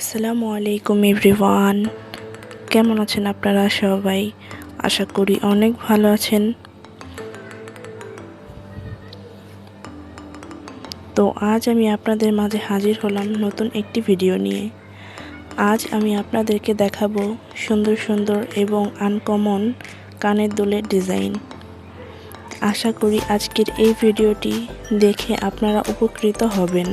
আসসালামু আলাইকুম এভরিওয়ান। কেমন আছেন আপনারা সবাই? আশা করি অনেক ভালো আছেন। তো আজ আমি আপনাদের মাঝে হাজির হলাম নতুন একটি ভিডিও নিয়ে। আজ আমি আপনাদেরকে দেখাবো সুন্দর সুন্দর এবং আনকমন কানের দুলের ডিজাইন আশা করি আজকের এই ভিডিওটি দেখে আপনারা উপকৃত হবেন।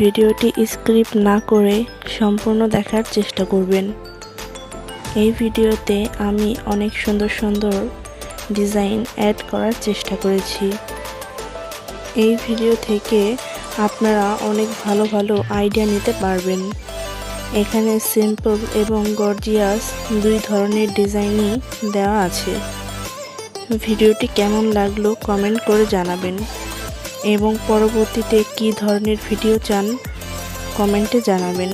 ভিডিওটি স্ক্রিপ্ট না করে সম্পূর্ণ দেখার চেষ্টা করবেন। এই ভিডিওতে আমি অনেক সুন্দর সুন্দর ডিজাইন অ্যাড করার চেষ্টা করেছি। এই ভিডিও থেকে আপনারা অনেক ভালো ভালো আইডিয়া নিতে পারবেন। এখানে সিম্পল এবং গর্জিয়াস দুই ধরনের ডিজাইনই দেওয়া আছে। ভিডিওটি কেমন লাগল কমেন্ট করে জানাবেন। এবং পরবর্তীতে কি ধরনের ভিডিও চান কমেন্টে জানাবেন।